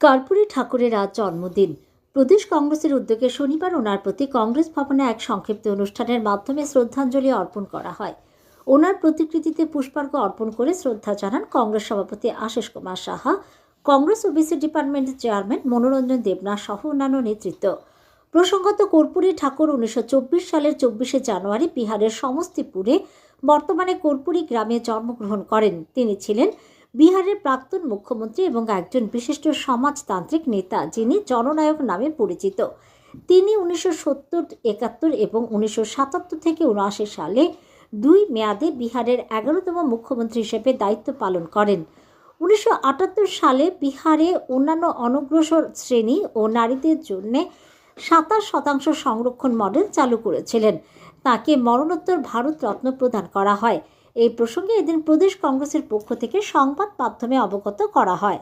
কর্পূরী ঠাকুরের আজ জন্মদিন। প্রদেশ কংগ্রেসের উদ্যোগে শনিবার ওনার প্রতি কংগ্রেস ভবনে এক সংক্ষিপ্ত অনুষ্ঠানের মাধ্যমে শ্রদ্ধাঞ্জলি অর্পণ করা হয়। ওনার প্রতিকৃতিতে পুষ্পার্ঘ অর্পণ করে শ্রদ্ধা জানান কংগ্রেস সভাপতি আশিস কুমার সাহা, কংগ্রেস ওবিসি ডিপার্টমেন্টের চেয়ারম্যান মনোরঞ্জন দেবনাথ সহ অন্যান্য নেতৃত্ব। প্রসঙ্গত, কর্পূরী ঠাকুর উনিশশো চব্বিশ সালের চব্বিশে জানুয়ারি বিহারের সমস্তিপুরে বর্তমানে কর্পূরী গ্রামে জন্মগ্রহণ করেন। তিনি ছিলেন বিহারের প্রাক্তন মুখ্যমন্ত্রী এবং একজন বিশিষ্ট সমাজতান্ত্রিক নেতা, যিনি জননায়ক নামে পরিচিত। তিনি উনিশশো সত্তর, একাত্তর এবং উনিশশো সাতাত্তর থেকে উনআশি সালে দুই মেয়াদে বিহারের এগারোতম মুখ্যমন্ত্রী হিসেবে দায়িত্ব পালন করেন। উনিশশো আটাত্তর সালে বিহারে অন্যান্য অনগ্রসর শ্রেণি ও নারীদের জন্য সাতাশ শতাংশ সংরক্ষণ মডেল চালু করেছিলেন। তাকে মরণোত্তর ভারত রত্ন প্রদান করা হয়। এই প্রসঙ্গে এদিন প্রদেশ কংগ্রেসের পক্ষ থেকে সংবাদ মাধ্যমে অবগত করা হয়।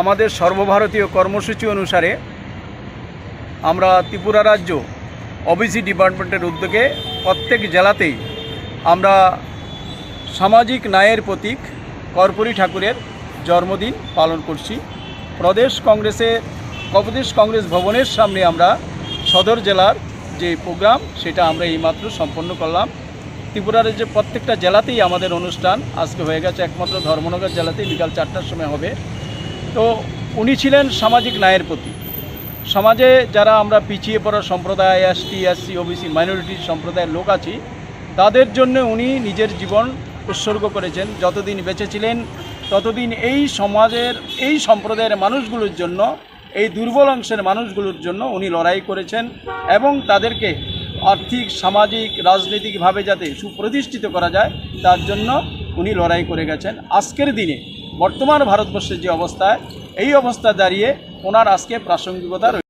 আমাদের সর্বভারতীয় কর্মসূচি অনুসারে আমরা ত্রিপুরা রাজ্য ওবিসি ডিপার্টমেন্টের উদ্যোগে প্রত্যেক জেলাতেই আমরা সামাজিক ন্যায়ের প্রতীক কর্পূরী ঠাকুরের জন্মদিন পালন করছি। প্রদেশ কংগ্রেসের প্রদেশ কংগ্রেস ভবনের সামনে আমরা সদর জেলার যে প্রোগ্রাম, সেটা আমরা এইমাত্র সম্পন্ন করলাম। ত্রিপুরার যে প্রত্যেকটা জেলাতেই আমাদের অনুষ্ঠান আজকে হয়ে গেছে, একমাত্র ধর্মনগর জেলাতেই বিকাল চারটার সময় হবে। তো উনি ছিলেন সামাজিক ন্যায়ের প্রতি। সমাজে যারা আমরা পিছিয়ে পড়া সম্প্রদায় এসটি এসসি ওবিসি, মাইনরিটি সম্প্রদায়ের লোক আছি, তাদের জন্য উনি নিজের জীবন উৎসর্গ করেছেন। যতদিন বেঁচে ছিলেন, ততদিন এই সমাজের, এই সম্প্রদায়ের মানুষগুলোর জন্য এই দুর্বল অংশের মানুষগুলোর জন্য উনি লড়াই করেছেন এবং তাদেরকে আর্থিক, সামাজিক, রাজনৈতিকভাবে যাতে সুপ্রতিষ্ঠিত করা যায়, তার জন্য উনি লড়াই করে গেছেন। আজকের দিনে বর্তমান ভারতবর্ষের যে অবস্থায় এই অবস্থা দাঁড়িয়ে ওনার আজকে প্রাসঙ্গিকতা